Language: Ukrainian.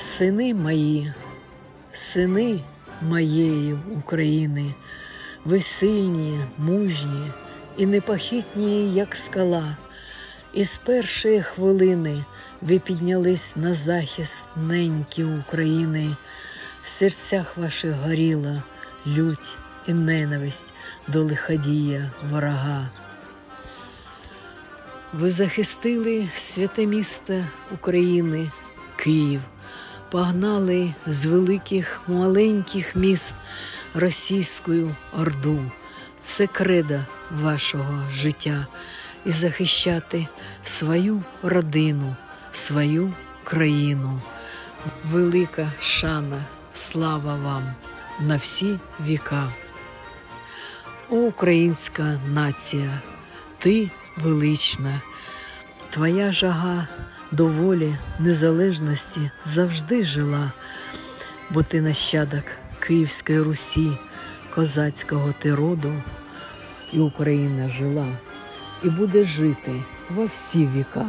Сини мої, сини моєї України, ви сильні, мужні і непохитні, як скала. І з першої хвилини ви піднялись на захист неньки України. В серцях ваших горіла лють і ненависть до лиходія ворога. Ви захистили святе місто України, Київ, погнали з великих маленьких міст російську орду. Це кредо вашого життя і захищати свою родину, свою країну. Велика шана, слава вам на всі віка. О, українська нація, ти велична, твоя жага до волі, незалежності завжди жила, бо ти нащадок Київської Русі, козацького ти роду, і Україна жила і буде жити во всі віка.